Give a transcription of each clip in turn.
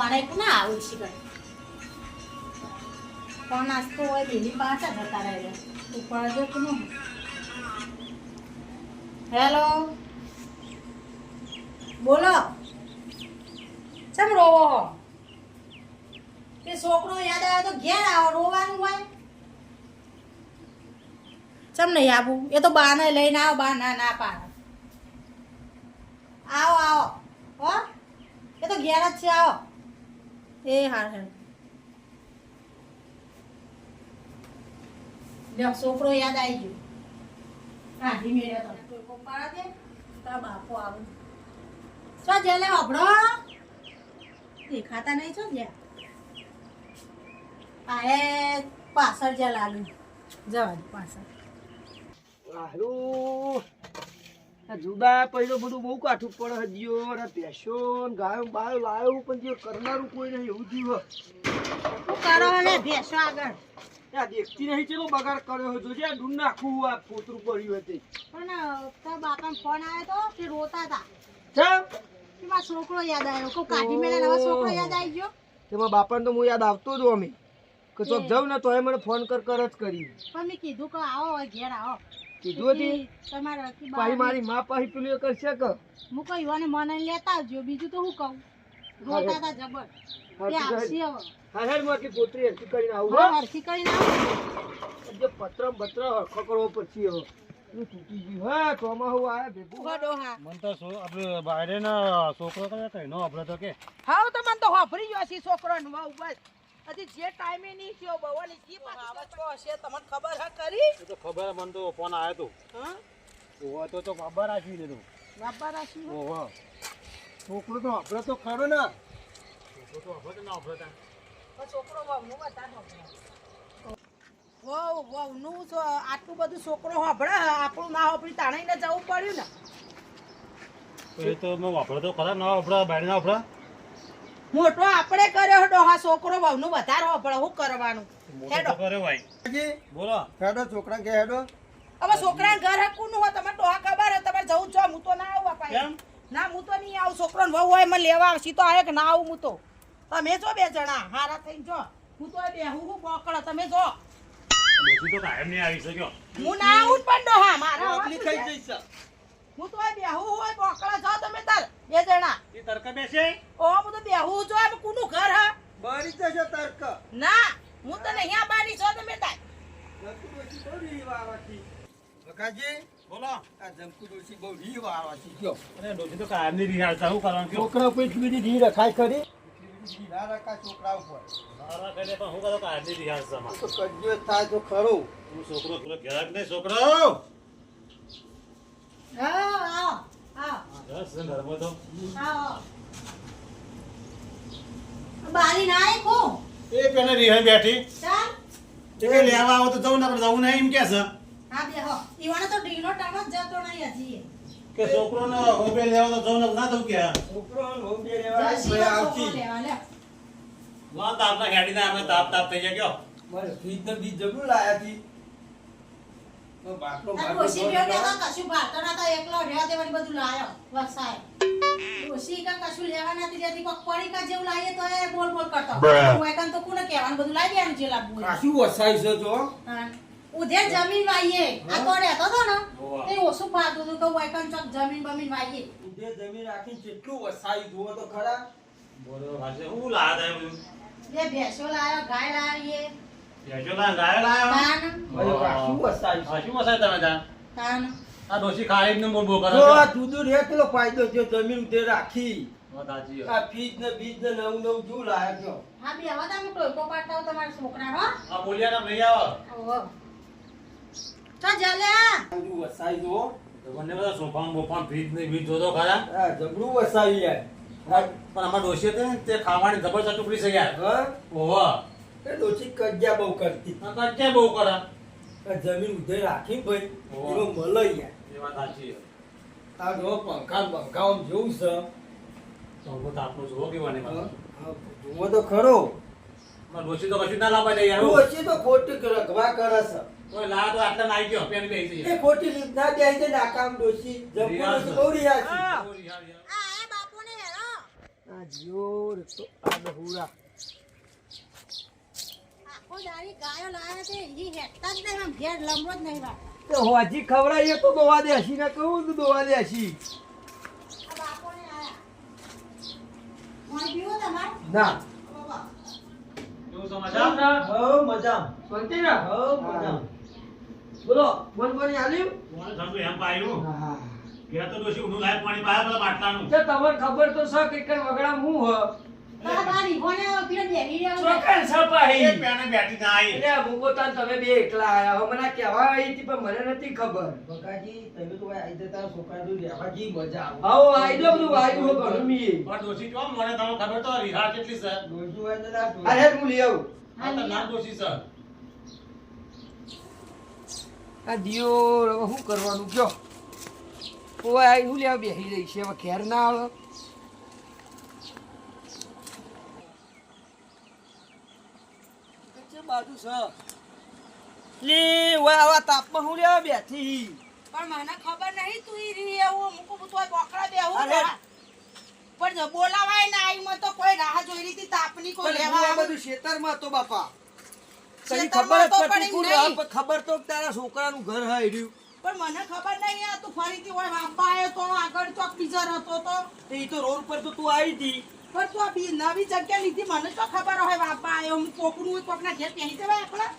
પોણે કે ના આવું છે કઈ પણ નાસ્તો હોય બેની પાછા જતા રહે ઉપર જો કે નું હેલો બોલો. ચમ રોવો હો? તે છોકરો યાદ આવે તો ઘેર આવો રોવાનું હોય. ચમ નહીં આવું એ તો બાને લઈને આવો બા ના ના પાડો. આવો આવો. હો? એ તો ઘેર જ છે આવો. એ હાર હાર લ્યો છોકરો યાદ આવી ગયો. કાઢી મેળ્યો તો ટોકો પાડા દે તારા બાપો આવે. છો જેલે અભડો દેખાતા નહીં છો જ્યાં આ એ પાછળ જ્યાં લાલુ જવા દે પાછળ. જુદા પહેલો બધું બહુ કાઠું પડે હજીઓ ને ભેંસો ને ગાયો બાયો લાયો પણ જે કરનારું કોઈ નહીં એવું જીવ શું કરો ને ભેંસો આગળ. હે દેખતી નહીં ચેલો બગાડ કર્યો હતો જે ડૂન નાખું આ પોતરું પડ્યું હતું પણ તારા બાપાનો ફોન આવ્યો તો તે રોતા હતા ચમ? કે છોકરો યાદ આવ્યો. કોઈ કાઢી મેળે નવા છોકરો યાદ આવી ગયો? તેમાં બાપાને તો હું યાદ આવતો જ અમે કે તો જાઉં ને તોય મને ફોન કર કર જ કરી. પણ મેં કીધું કે આવો ઘેર આવો. કીધું હતી? તમારે પાછી મારી માં પાછી પેલું કરશે કે? હું કહ્યું યુવાને મને લેતા આવજો. બીજું તો હું કહું? રોતા હતા જબર. તે આવશે હવે. હા હેડમાં આટલી પોતરી હરખી કરીને આવું હા. હો હરખી કરીને આવો. જે પત્ર બત્ર હરખો કરવો પછી હવે. પેલું તૂટી ગયું. હા ચોમાહું આયા ભેગું. ડોહા મન તો સો આપણે બાયરેના છોકરો નો નું હજી જે ટાઈમે નહીં થયો બવાની જી પાછી છો હશે તમને ખબર હા કરી તો ખબર મન તો ફોન આવ્યો તો. હા? ઓવા તો તો બાબા રાખી દીધું બાબા રાખી ઓવા છોકરો તો આપણે તો ખરો ને. છોકરો તો આપણે તો ના આપણે તા. છોકરો વાવનું બતા વાવ વાવનું છો આટલું બધું છોકરો હોભળે આપણું ના હોભળી તાણાઈને જવું પડ્યું ને. એ તો મેં વાપરો તો ખરા ના વાપરા બાયરે ના વાપરા મોટો આપણે કર્યો ડોહા છોકરો બહુ નું વધારે હોભળે શું કરવાનું? હેડો તો કરે ભાઈ. બોલો. હેડો છોકરા કે હેડો. હવે છોકરા ઘર હકું નું હોય? તમારે ડોહા ખબર હે તમારે જવું છો. હું તો ના આવું બાપા ના હું તો નહીં આવું. છોકરો વહુ હોય મને લેવા આવશી. તો આવે કે ના આવું હું તો. તમે જો બે જણા હારા થઈને જો. હું તો બે હું હું બોકડો તમે જો. ડોસી તો કાયમ નહીં આવી શક્યો. હું ના આવું પણ ડોહા. મારા હું તો બે હું હોય બોકડા જો તમે તાર. બે જણા. એ તર્ક બેસે? ઓ હું તો બે હું જો એમ કુનું ઘર હા? બરી જશે તર્ક. ના હું તો નહીં આબાની છો તમે તાર કાજી બોલો. આ જમકુ બહુ વાળવાથી કયો તો કારની રિહાડતા શું કરવાનું છોકરા રી રખાય કરી રખા છોકરા ઉપર. પણ હું કરો કારની નહીં તો કજ્યો થાય તો ખરું. હું છોકરો થોડો ઘેરાક નહીં છોકરો! હા આવો આવો બસ ઘરમાં તો આવો બારી ના આવી એ પેલા રિહાઈ બેઠી. ચાલ. લેવા આવો તો જવું ને આપણે જવું નહીં એમ કે છે. હા બે હો. ઈવાને તો ઢીલો ટાણો જતો નહીં હજી. કે છોકરો ને હોબે લેવા તો જવું ના જવું કે? છોકરો લેવા આવતી તાપના ખેડી ના અમે તાપ તાપ થઈ ગયા. કયો મારે ફ્રીજ ને બીજ જબરું લાયા હતી તો. ડોશી બેવ કે કશું ભાતો ના તો એકલો રહેવા દે વળી બધું લાયો વસાય ડોશી કા કશું લેવા નથી દેતી કોક પડી કા જેવું લાવીએ તો એ બોલ બોલ કરતો. હું એકન તો કોને કહેવાનું બધું લાવી દેવાનું જે છે. જમીન વાઈએ. આ તો રહેતો તો ને. તે ઓછું ફાતું હતું કે વૈકન ચોક જમીન બમીન વાઈએ. ઉધે જમીન રાખીને કેટલું વસાઈ જુઓ તો ખરા. બોલો ભાષે હું લાયા તા એમ? ભેંસો લાયો ગાય લાવીએ ફાયદો છે? જમીન ઉધે રાખી. આ ફીજ ને બીજ ને નવું નવું શું લાયા કયો હા બે હવે તમે ટોયકો પાડતા હો તમારા છોકરા હો. આ બોલિયા નામ લઈ આવો. ઓહો. ચો જલ્યા વસાઈ જુઓ. તો બધા સોફામાં બોફામાં ફ્રીજ ને બીજ જોતો ખરા? આ જબરું વસાઈ યાર પણ અમાર ડોશી તે ખાવાની જબરજસ્ત ટુકડી છે યાર. ઓહો. એ ડોચી કજ્જા બહુ કરતી. આ બહુ કરા. જમીન ઉધે રાખી ભાઈ. એનો મળે યાર એ વાત સાચી આ જો પંખા ને પંખા આમ જેવું છે. તો હું તો જોવો કેવાની હા, જુઓ તો ખરો. ડોચી તો કશું ના લાવે દે યાર ડોચી તો ખોટી રખવા કરે છે. કોઈ લાવા તો આટલા ના ગયો પેન બેસી એ ખોટી રીત ના જાય છે નાકામ બહુ છે. આ બાપુને હેરો આ જીઓ તો આ બહુરા આખો દાડી ગાયો લાયા છે ઈ હેઠતા જ નહીં આમ ઘેર લંબો જ નહીં વાળતા. તો હોજી ખવડાવીએ તો દોવા દેશી ને કહું તો દોવા? ના. બોલો બોલ બોલ આલ્યું એમ પાયું હા. ઘેર તો પાણી તે તમને ખબર તો છે કે કઈ વગડા હું હ. તારા બા રીંગોને પેલો બેહી રહ્યો છે. ચોકન સપાહી એ પેને બેઠી ના આવી એટલે હું પોતાને તમે બે એકલા આયા હો. મને કહેવા આવી હતી પણ મને નથી ખબર. બકાજી તમે તો આઈ જતા છોકરા જોડે રહેવા જી મજા આવે. આવો આઈ દો બધું વાયુ હો. ઘણું પણ ડોશી કેમ મને તમને ખબર તો રિહાર કેટલી છે? ડોશી હોય તો અરે હું લઈ આવું. આ તો નામ ડોશી છે. આ દિયો હવે શું કરવાનું કયો? ઓય આઈ હું લેવા બેસી રહી છે? હવે ઘેર ના આવે. બાજુ છે. લે ઓય આવા તાપમાં હું લેવા બેઠી? પણ મને ખબર નહીં તું ઈ રી એવું મૂકું તોય બોકડા બેહું અરે. પણ જો બોલાવાય ના આઈ માં તો કોઈ રાહ જોઈ રહી તાપની કોઈ લેવા. બધું શેતરમાં તો બાપા. તને ખબર તો પડી ખબર તો કે તારા છોકરાનું ઘર હાઈ રહ્યું પણ મને ખબર નહીં આ તું ફરીથી હોય બાપા આવ્યો તો આગળ ચોક બીજર હતો તો. એ તો રોડ પર તો તું આવી હતી. પણ તું બી- નવી જગ્યા લીધી. મને તો ખબર હોય બાપા આવ્યો હું કોકનું કોકના ઘેર પહેરી જવાય એકલા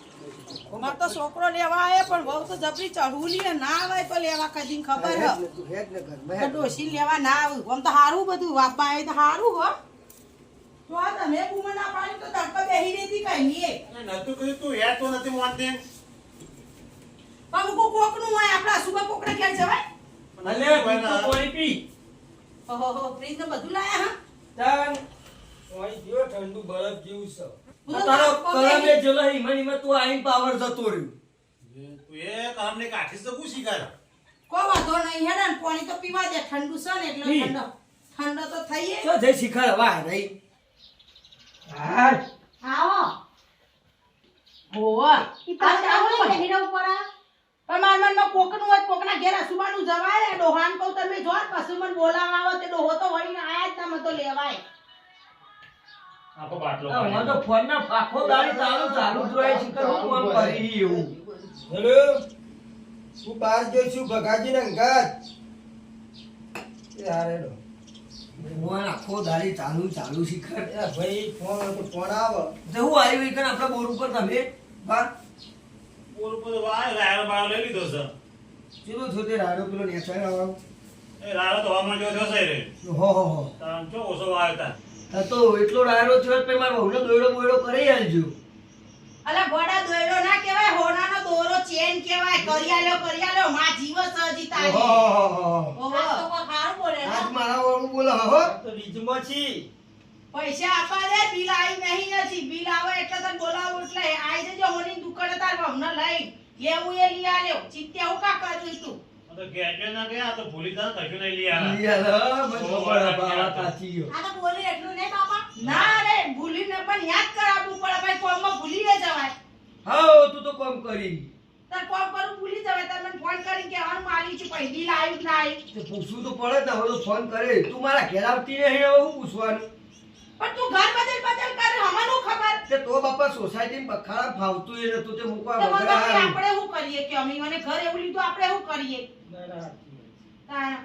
મારે તો છોકરો લેવા આવે પણ બહુ તો જબરી ચઢવું ના આવે તો લેવા કદી ખબર હ. હેડ ને તું, હેડ ને ઘરમાં, તો હેડ. ડોશી લેવા ના આવ્યું આમ તો હારું બધું. બાપા આવે તો હારું હો. તો આ તમે બૂમો ના પાડી તો તડકો બેહી રહી હતી એ. નતું કીધું તું. હેડ તો નથી માનતી પણ હું કોક હોય આપડા સુબહ કોકના ઘેર જવાય? અલે, તું તો પાણી પી. ઓહો ફ્રીજ બધું લાયા હા? તાન, ઓય જેવો ઠંડુ બરફ જેવું છે તો તારો કલમે જેલો હિમા હિમા તું આઈને પાવર જતો રહ્યો. તું એ કામને કાઠી તો પૂછી કર કોઈ વાંધો નહીં હેડે ને પાણી તો પીવા દે ઠંડુ છે ને એટલે ઠંડો ઠંડો તો થઈએ તો જઈ શિખર વાહ રહી. હાય. આવો. હોવા ઈ પાછા આવો ને રહ્યો ઉપર આ. માર મનમાં કોકનું હોય કોકના ઘેર અસુબાનું જવાય. ને ડોહાન કહું તમે જો પછી મને બોલાવા આવો. તે ડોહો તો વળીને આયા જ તમે તો લેવાય. આખો બાટલો આ મને તો ફોનના આખો દાડી ચાલુ ચાલુ જ રહે શિખર હું કોમ કરી એવું. હેલો? હું બહાર જોઈ છું બકાજી ને રો. આખો દાડી ચાલુ ચાલુ શિખર. ભાઈ ફોન તો ફોન આવે. જવું આવ્યું ઈ કણ આપણા બોર ઉપર તમે? બા? બોલ ઉપર વાય રાયરો બાયો લઈ લીધો છે. ચેલો છો તે રાડો પેલો નેચાય આવો. એ રાયરો તો હવામાન જેવો થયો રે હો હો હો. તાન ચો ઓછો વાયો તા તો એટલો રાયડો થયો તો મારા વહુનો દોયડો બોયડો કરી આલજો. અલા ગોડા દોયડો ના કહેવાય હોનાનો દોરો ચેન કહેવાય કરિયાલો કરિયાલો માં જીવ સજી તારી. હો હો આજ મારા વહુ બોલો હો આ તો રીજમાં છી. પૈસા આપવા દે બિલ આવી નહીં નથી બિલ આવે એટલે તને બોલાવું એટલે આઈ જજો હોની દુકાને તાર અમને લઈ. લેવું એ લઈ આલ્યો. ચિત્તે હું કા કર્યું તું? તો કે કે ના ગયા તો ભૂલી તા કશું નહીં લઈ આવ્યા લઈ ખબર હે બાવા કાચી ગયો. આ તો બોલી એટલું નહીં બાપા. ના રે ભૂલીને પણ યાદ કરાવવું પડે. ભાઈ કોમમાં ભૂલી ન જવાય. હા તું તો કોમ કરી. તાર કોમ કરું ભૂલી જવાય. તાર મને ફોન કરીને કહેવાનું મારી છું પછી બિલ આવ્યું ના આવી તો પૂછવું તો પડે ને હવે તો ફોન કરે. તું મારા ઘેર આવતી નહીં હવે હું પૂછવાનું? પણ તું ઘર બદલ બદલ કરે હમણાં ખબર? કે તો બાપા સોસાયટી બખાડા ફાવતું એ નતું તે મૂકવા તો બગડા આપણે શું કરીએ કે અમે મને ઘર એવું લીધું આપણે શું કરીએ. ત્યાં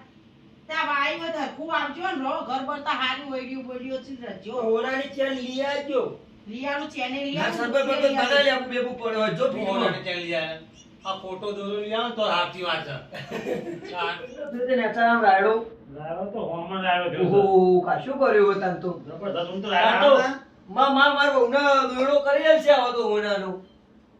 ત્યાં વાઈ બધા ખૂબ આવજો ને રો ઘર બરતા હારું ઓઈડિયો બોઈડિયો છે રજો ઓરાની ચેન લઈ આવજો. લિયાનું ચેને ના સરબત બરબત બનાવી આપું બેબુ પડે જો ઓરાની ચેન લઈ. આ ફોટો દોરો લઈ આવો તો હાથી વાત છે તાન તે નેતા આમ રાયડો. કર્યું હોય તાન જબરદસ્ત ઊંઘ તો આ રાયરો તો હતા. માં માં માર વહુને દોયડો કરી આલશે આવો તો હોનાનો.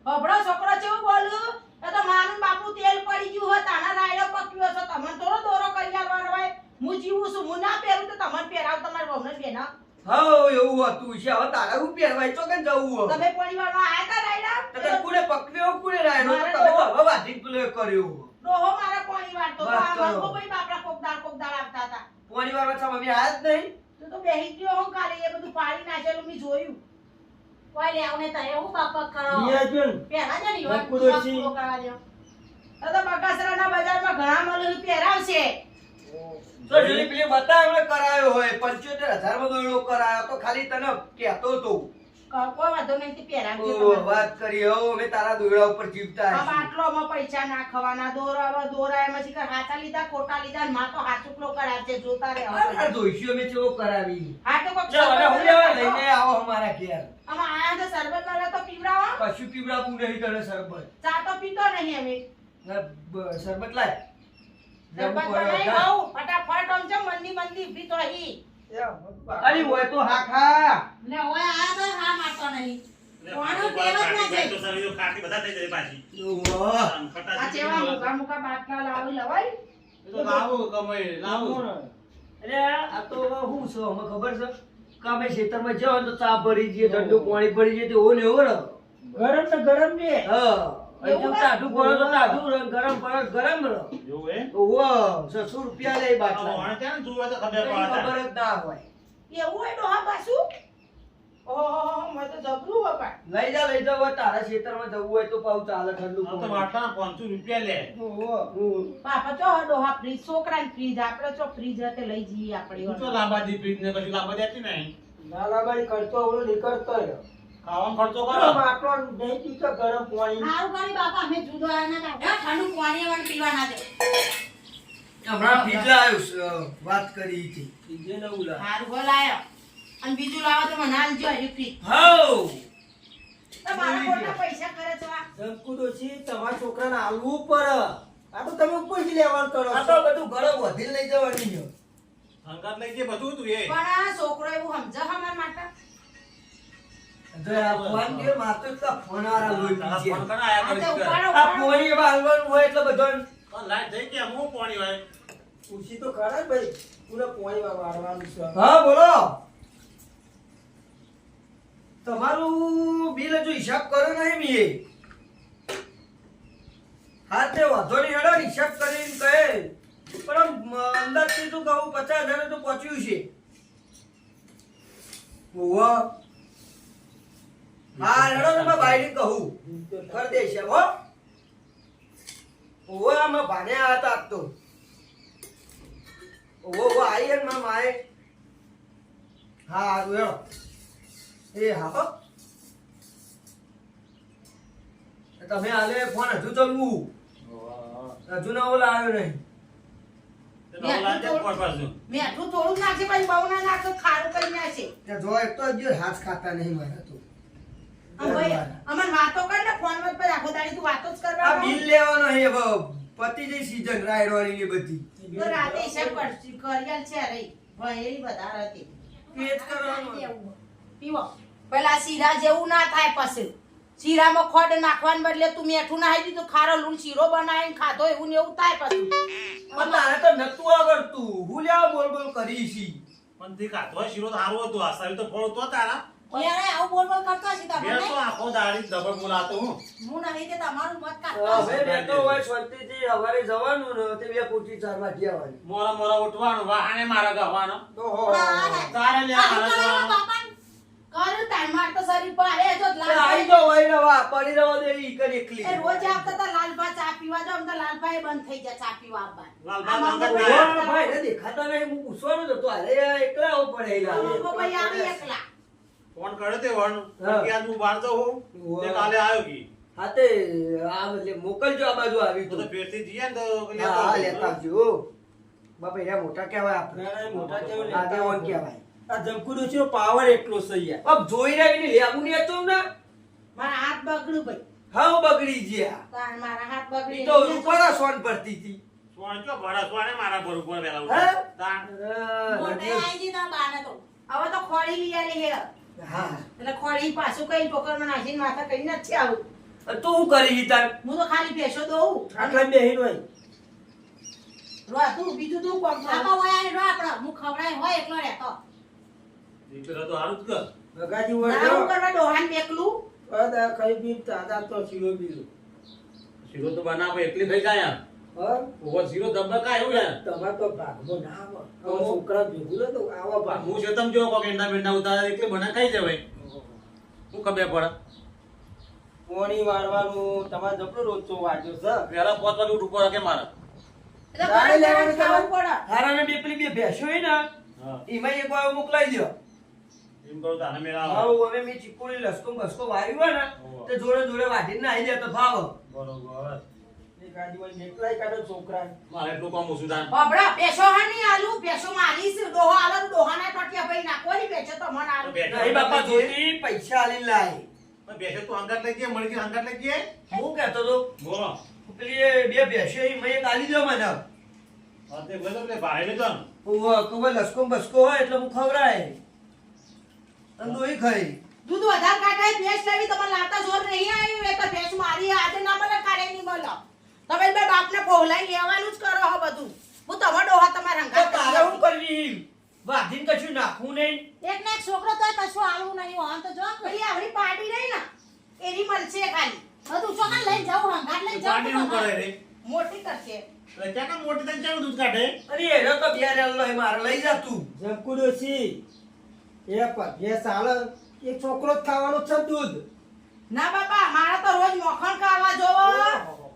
બબડો છોકરો કેવું બોલું એ તો માનું બાપુ તેલ પડી ગયું હોય તાના રાયડો પક્યો છો. તમને થોડો દોરો કરી આલવાનો હોય. હું જીવું છું હું ના પહેરું તો તમને પહેરાવ તમારી વહુને બેના. હાઉ એવું હતું છે હવે તારા હું પહેરવાય? તો જવું તમે પરિવારમાં આયા તા રાયડા? તો તને પકવ્યો કોને રાયડો? તો તમે હવે વાધી કર્યો ડોહો મારા પોણી વાળતો તો આ કરો. ભાઈ બાપડા કોકદાર કોકદાર આવતા હતા પોણી વાર વચ્ચે મમ્મી આયા નહીં તો તો બેહી ગયો હું કાલે એ બધું પાડી નાખેલું મેં જોયું કોઈ લેવું નહીં તારે એવું બાપ બાપ કરો. લઈ આવજો ને પહેલા જ નહીં હોય. બકુડો છે. શોખ પૂરો કરવા દ્યો. તો તો બગાસરાના બજારમાં ઘણા મળે પહેરાવશે તો પેલી બતા એમણે કરાયો હોય પંચોતેર હજારમાં દોયડો કરાયો તો ખાલી તને કહેતો તો ક- કોઈ વાંધો નહીં તે પહેરાવજો ઓ, વાત કરી. હો અમે તારા દોયડા ઉપર જીવતા આ હશી. બાટલોમાં પૈસા નાખવાના દોરાવા દોરા એમાં શી કર હાચા લીધા ખોટા લીધા માં તો હાચુકલો કરાવજે જોતા રહે આ દોયસીઓ મેં ચેવો કરાવી? હા તો કોક ચાલો, હું લેવા લઈને આવો અમારા ઘેર. આમાં આયા તો શરબત વાળા તો પીવડાવો. કશું પીવડાવું નહીં તને શરબત. ચા તો પીતો નહીં અમે શરબત લાય. શરબત બનાવી ખાઉં ફટાફટ આમ છે મંદી મંદી પીતો હી અરે હોય તો હા ખા. ને હોય આ તો હા મારતો નહીં. કોણો ના છે? તો શરીરો ખાટી બધા થઈ જાય પાછી. ઓહો. આ જેવા મુકા મુકા બાટલા લાવી લવાય. તો લાવું કમાઈ લાવું. અરે આ તો શું છે અમે ખબર છે? કે ખેતરમાં જાઓ તો ચા ભરી જઈએ ઠંડુ પાણી ભરી જઈએ તો એવો ને એવો ગરમ ને ગરમ ને. હા? ટાઢું પડે તો ટાઢું રહે, ગરમ પડે ગરમ રહે. એવું હે ઓહો, છસો રૂપિયા લે બાટલા. વાણે ક્યાં જોવે તો ખબર પડે ખબર જ ના હોય. એવું હોય ડોહા પાછું? ઓહો મને તો જબરું બાપા લઈ જા લઈ જા તારા ખેતરમાં જવું હોય તો પાઉ ચાલે ઠંડુ તો પાંચસો રૂપિયા લે. હમ. પાપા ચો ડોહા ફ્રીજ છોકરાને ફ્રીજ આપણે ચો ફ્રીજ હતે લઈ જઈએ તું તો આપણે લાંબા દી ફ્રીજ ને પછી લાંબા દેતી નહીં નાલાબાઈ કરતો ઓલો નીકળતો રહ્યો. ખાવાનો ખર્ચો કરો. માટલો નહીં પીતો ગરમ પાણી. સારું કરી બાપા અમે જુદો આ ના. કાઢ્યા ઠંડુ પાણી વાળ પીવા ના દે હમણાં પીઝા આવ્યું વાત કરી હતી. બીજે નવું લાવ. ગો લાયો. અને બીજું લાવો તો મને આલજો ફ્રીજ હાઉ. તમારા ખોટા પૈસા કરે છો આ જંકુ છે તમારા છોકરાને આલવું પડે આ તો તમે ઉપરથી લેવાનું કરો આ તો બધું ઘરે વધીને લઈ જવાની છે. હંગાત લઈ જે બધું તું એ. પણ આ છોકરો એવું સમજા અમાર માટે. ફોન કે માર તો એટલા ફોનવાળા લોહી પી ફોન ગયા. આયા આ તો કરીશ કર. ઉપાડો, આ ઉપાડો. પોણી એવા હોય એટલે બધો લાઈટ જઈ ગયા હું પાણી હોય ખુશી તો ખરા ભાઈ. પૂરા પાણી વાળવાનું છે. હા બોલો. તમારું બિલ હજુ હિસાબ કરો નહીં મીએ. હા તે વાંધો નહીં હેડો હિસાબ કરીને કહે. પણ અંદાજથી તો કહું પચાસ હજાર તો પહોંચ્યું છે. ઓહો હા ને મેં કહું. હો. ઓહો આમાં ભાને હતા ને માએ. હા એ હા તમે હાલે ફોન હજુ ચલવું. હજુ નહીં. લાગે જ કોણ પાછું. મેઠું થોડું નાખે પછી બહુ ના નાખે ખારું કરી નાખે જો એક તો હજુ હાથ ખાતા નહીં મારા. અમન વાતો કર ને ફોન પર આખો દાડી તું વાતો જ આ બિલ લેવાનો હે હવે પતિ જઈ સીઝન રાયડવાની ને બધી. તો રાતે હિસાબ કરશું કરિયાલ છે રહી ભણેલી વધારે હતી. એ કરવાનું. પીવો. પેલા શીરા જેવું ના થાય પછી. શીરામાં ખોડ નાખવાને બદલે તું મેઠું નાખી દીધું ખારો લૂણ શીરો બનાવીને ખાધો એવું ને એવું થાય પછી. પણ તારે તો નતું આવડતું. હું લેવા બોલ બોલ કરી છી પણ તે ખાધો શીરો તો હતો હતું. આ સારી તો ફળ તો તારા. યાર આવું બોલ બોલ કરતો હશે મેં તો આખો દાડી દબડ બોલાતો હું હું. નહીં તે તમારું મત કાઢતો. હવે બેઠો હોય શાંતિથી સવારે જવાનું ને તે બે પૂટી ચાર વાગી આવવાની. મોરા મોરા ઉઠવાનું વાહને મારા ગવાનો ઓહો તારે લે મારા કર તાર માર તો શરીર પાડે જો લાલ આઈ તો હોય ને વા પડી રહો દે ઈ કરી એકલી. એ રોજ આપતા તા લાલભા ચા પીવા જો તો લાલભાઈ બંધ થઈ ગયા ચા પીવા આવવા લાલભા તો ભાઈ દેખાતા નહીં હું પૂછવાનું જ તો અરે એકલા આવું પડે ભાઈ આવી એકલા. ફોન કર્યો તે વણ કે આજ હું બહાર જાઉં તે કાલે આવ્યો કી. હા તે આ એટલે મોકલજો આ બાજુ આવી તો તો તો. ફેરથી જઈએ ને તો હા લેતો હા લેતા આવજો બાપા એ મોટા કહેવાય આપણે. ના, ના, મોટા કહેવાય, લેતા આગેવાન કહેવાય. આ જમકુડો છે પાવર એટલો છે યાર. અબ જોઈ રહી લેવું નહીં? હતું ને મારા હાથ બગડ્યું ભાઈ. હા બગડી ગયા. તાણ મારા હાથ બગડી તો રૂપાળા સોન પડતી હતી. સોન કે ભરા સોને મારા પર ઉપર વેલા ઉઠા. તાણ. મોટે આવી જી તાર બાને તો. હવે તો ખોડી લઈ આલી હે. હા એટલે ખોળી પાછું કઈ ટોકરમાં નાખીને માથા કઈ નથી આવું. તું શું કરી તાર? હું તો ખાલી પેશો દઉં. આટલા બેહીન હોય. રો તું બીજું તું કોણ કર. બાપા હોય રો આપણો હું ખવડાય હોય એકલો રહેતો. દીકરો તો હારું જ કર. બગાજી ના વળજો હું કરવા ડોહાન બેકલું બધા ખાઈ પી તાજા તો શીરો બીજો શીરો તો બનાવો એકલી થઈ જાય હા? ઓવર શીરો એવું યાર તમારે તો ભાગમાં ના આવે હવે છોકરા ભેગું નતું આવા ભાગ. હું છે તમે જો કોક એંડા બેંડા ઉતારે એટલે બના ખાઈ જવાય શું ખબર પડે? પોણી વાળવાનું તમારે જબરો રોજ તો છે. પેલા પાંચ વાગે પડે કે મારે? ગાડી લેવાની ખાવું પડે. હારા બે પેલી બે ભેંસો હોય ને હા. એમાં એક વાર મોકલાઈ દો એમ કહું તાને મેળ આવે. હવે મેં ચીકુની લસકો બસકો વાર્યું ને. તે જોડે જોડે વાટીને આવી જાય તો ભાવ. બરોબર. મારે એટલું કામ ઓછું થાય. બાબડા પેશો હાની આલુ પેશો મારી છે ડોહો આલુ ડોહાના ટોટિયા ભાઈ નાખવાની પેચો તો મન આલુ. નહીં બાપા જોતી પૈસા આલીને લાય. પણ બેસે તું હંગાત લઈ ગયા મળી ગઈ લઈ ગયા? હું કહેતો તો બોલો. પેલી બે ભેંસો એ મેં આલી દો મને. હા બોલો એટલે ભાડે ને. ઓહો, કે ભાઈ લસકો બસકો હોય એટલે હું ખવડાય. અને દોઈ ખાઈ દૂધ વધારે કાઢાય ભેંસ લેવી તમારે લાતા જોર નહીં આવ્યું એ તો ભેંસ મારી આજે ના મને કાઢે નહીં મળે તમે બે બાપને પહોલાઈ લેવાનું જ કરો હો બધું. હું તમારો ડોહા તમારા તો તારે હું કરવી વાધીન કશું નાખું નહીં? એક ને એક છોકરો તો કશું આવું નહીં હોય. તો જો પેલી આવડી પાડી રહી ને એની મળશે ખાલી. બધું ચોકન લઈ જાવ હંગાટ લઈ જાવ પાડી નું કરે રે? મોટી કરશે એટલે ક્યાં મોટી તન ચાનું દૂધ કાઢે? અરે એનો તો બે રેલ લઈ મારે લઈ જા તું. જમકુ ડોશી એ પર એ સાલ એક છોકરો જ ખાવાનો છે દૂધ. ના બાપા મારા તો રોજ મખણ ખાવા જોવો.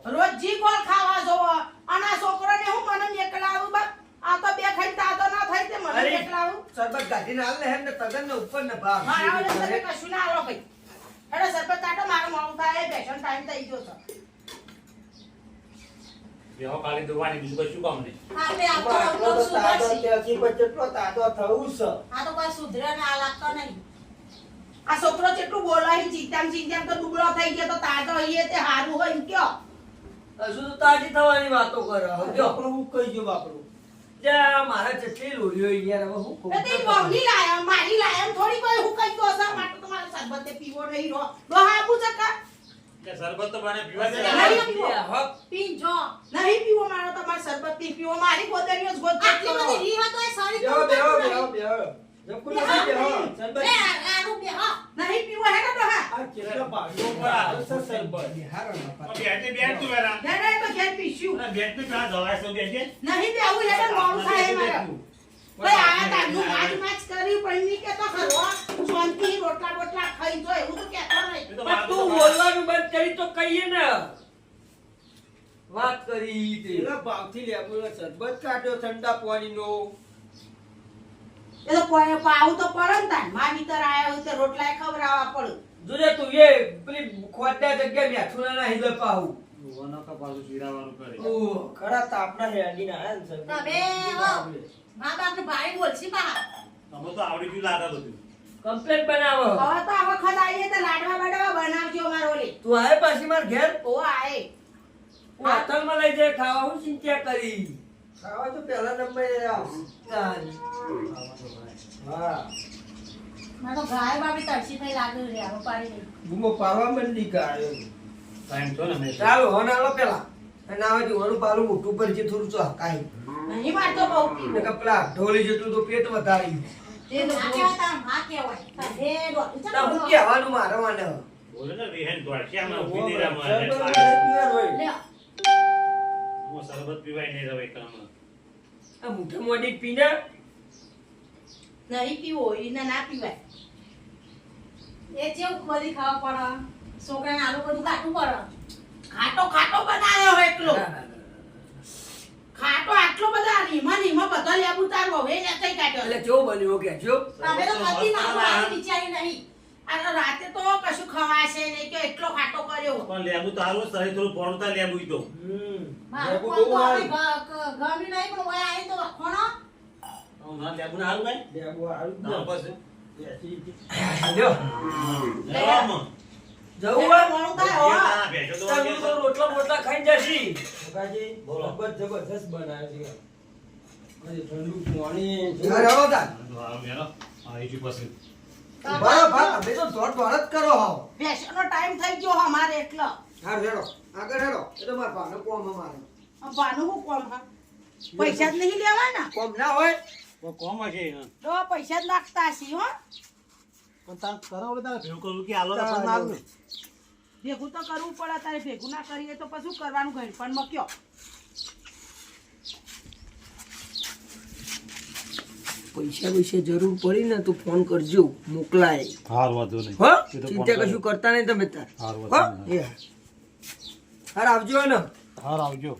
રોજ જી કોલ ખાવા જોવો? અને આ છોકરોને હું મને મેકલાવું? બસ આ તો બે ખાઈ તાતો ના થઈ તે મને. મેકલાવું. સરબત કાઢીને ના લે હેડ ને તગન ને ઉપર ને ભાગ. હા વડે તમે કશું ના આલો ભાઈ. હેડો સરબત કાઢો મારો મોડું થાય બેસન ટાઈમ થઈ ગયો છે. બેહો ખાલી દુવાની બીજું કશું કામ નહીં. આપણે આપતો આટલો આવતો તો સુધરશે. પછી કેટલો તાતો થવું છે. આ તો કોઈ સુધરે ને આ લાગતો નહીં. આ છોકરો જેટલું બોલાય ચીતામ ચીતામ તો દુબળો થઈ ગયો તો તાતો અહીંયા તે હારું હોય એમ કયો. હજુ તો તાજી થવાની વાતો કરે જો આપણો હું કહી ગયો બાપડું જ્યાં મારા ચટલી લોરીઓ યાર હવે હું કહું તે મોંઘી લાયા મારી લાયા થોડી કોઈ હું કઈ દો સર માટે તમારે સરબતે પીવો નહીં આપું છે કા કે શરબત તો પીવા દે નહીં પીવો. હપ. પીજો નહીં પીવો મારો તમારે શરબત નહીં પીવો. મારી ગોદડીઓ જ ગોદ આટલી બધી રીહ હતો એ સારી બેહો બેહો બેહો બેહો. જમકુ ડોશી બેહો સરબત લે, આનું બેહો. નહીં પીવો હેડો ડોહા આ કેટલા ભાગ્યો બરાબર. છે સરબત હારો ના પણ પાડે. બેઠે બેઠ તું વેરા હેડો એ તો ઘેર પીશું અને બેઠ તો પેલા દવાઈ સૌ બેઠે નહીં બેવું હેડો મોડું થાય મારે ભાઈ આયા તારનું માજ માજ કર્યું પણ કે તો ખરો શાંતિ રોટલા બોટલા ખાઈ જો એવું તો કહેતો નહીં પણ વાત તું બોલવાનું બંધ કરી તો કહીએ ને વાત કરી તે ભાવથી લેબુનો સરબત કાઢ્યો ઠંડા પાણીનો એ તો કોઈ પાવું તો ને તાન. માં ભીતર આયા હોય તો રોટલાય ખવરાવા પડે. જોજે તું એ પેલી ખોટા જગ્યાએ બેઠું ના દે પાહું ઓનો તો પાછું પીરાવાનું કરે. ઓ ખરા તાપના હેડીને આયા સર. તમે હો. મા બાપને ભારે બોલશી બા તમે તો આવડી ગયું લાડા બધું. કમ્પ્લેટ બનાવો. હવે તો આ વખત આવીએ તો લાડવા બાડવા બનાવજો મારો લે તું આય પાછી માર ઘેર? ઓ આએ હું માં લઈ જાય ખાવા હું ચિંતા કરી. ખાવા તો પહેલા નંબરે હા. મારે તો ગાય બાપી તરસી થઈ લાગે રે આવો પાડી બૂમો પાડવા મંડી ગાયો ટાઈમ છો ને ચાલો હોન આલો પેલા. અને આવે જોવાનું પાલું મોટું પર છે થોડું ચોકાય નહીં મારતો બહુ. ને કપલા ઢોલી જતું તો પેટ વધારી તો આ માં કહેવાય. હે ડોક્ટર તા હું ચાલો મને બોલે ને સરબત પીવાય નહીં રવે એકલામાં આ મુઠે મોડી પીને. નહીં પીવો એને ના પીવાય. એ જેવું બધી ખાવા પડે. છોકરાને આલુ બધું કાઢવું પડે. ખાટો ખાટો બનાવ્યો હોય એકલો. ખાટો આટલો બધા રીમા રીમા બધા લેબુ તારો હવે ને કઈ કાઢ્યો. એટલે જો બન્યો કે જો તમે તો કદી ના વિચારી નહીં. આ રાતે તો કશું ખવાશે નહીં કે એટલો ખાટો કર્યો પણ લેબુ તારું શરીર થોડું પોણું લેબુ તો. મારું કોણ તો હવે હારું. ગ- ગ- ગમ્યું નહીં પણ ઓય તો વખોણો. હું. લેબુ ના હારું હારું. ના બેસી જબરજસ્ત બનાવે છે. ઠંડુ પાણી. હા, પછી? બરાબર તમે તો દોડ દોડ જ કરો હો. બેસવાનો ટાઈમ થઈ ગયો અમારે એટલો. હા હેડો. આગળ હેડો. એ તો મારા ભાનો કોમ અમારે આ ભાનો હું કોમ હા? પૈસા જ નહીં લેવાના? કોમ ના હોય. તો કોમ હશે. તો પૈસા જ લાગતા હશે હો. પણ તાર કરાવો તારે ભેગું કરવું કે આલો તો પણ ના ભેગું તો કરવું પડે તારે ભેગું ના કરીએ તો પછી કરવાનું ઘર પણ મક્યો. પૈસા પૈસા જરૂર પડી ને તો ફોન કરજો મોકલાય. હાર વાંધો નહીં. હો? ચિંતા કશું કરતા નહીં તમે તાર. હાર વાંધો નહીં. હાર આવજો ને હાર આવજો.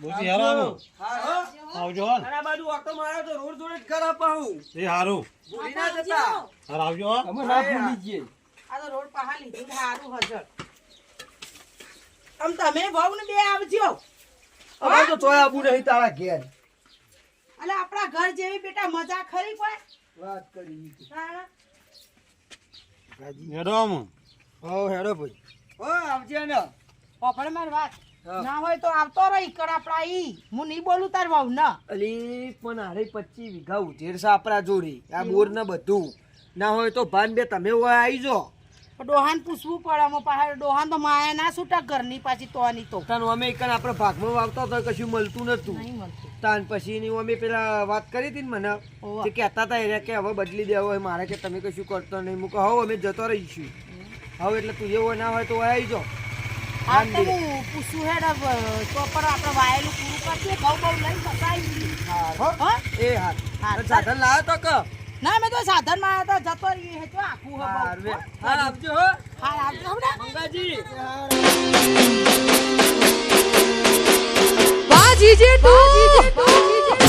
બોલજી હાર આવો. હાર. આવજો હો. આ બાજુ ઓટો માર્યો તો રોડ જોડે જ ઘર અપાવું એ હારું. ભૂલી ના જતા. હાર આવજો હો. અમે ના ભૂલી જઈએ. આ તો રોડ પહાડ લીધું હારું હજર. આમ તમે બહુ ને બે આવજો. અમે તો તોય આબુ નહીં તારા ઘેર. અલે આપણા ઘર જેવી બેટા મજા ખરી કોઈ? વાત કરી. હેડો આમ. હો હેડો ભાઈ. હો આવજે ને. પોપડે મારી વાત. ના હોય તો આવતો રહી કર આપડા ઈ. હું નહીં બોલું તાર વહુ ના અલી પણ હારે પચી વીઘા ઉધેર છે આપણા જોડે. આ બોર ને બધું. ના હોય તો ભાન બે તમે આવી જો. ડોહાન પૂછવું પડે અમે પાછળ ડોહાન તો માયા ના છૂટા ઘરની પાછી તો ની તો. તાન અમે એક આપણે ભાગમાં વાવતા તો કશું મળતું નતું. નહીં મળતું. તાન પછી ની અમે પેલા વાત કરી હતી ને મને. તે કહેતા હતા એને કે હવે બદલી દેવો હોય મારે કે તમે કશું કરતો નહીં. મૂકો હવે અમે જતો રહીશું. હવે એટલે તું એવો ના હોય તો આવી જાઓ હા તો હું પૂછું હેડ તો પર આપણે વાયેલું પૂરું ઘઉં બહુ લઈ શકાય હો એ હાર હાર. સાધન લાવ્યો તો કે. ના મેં તો સાધનમાં તો જતો રહી હે તો આખું હે. હા આપજો હો. હા આવજો. હમણાં. મંગાજી વાહ જીજે તું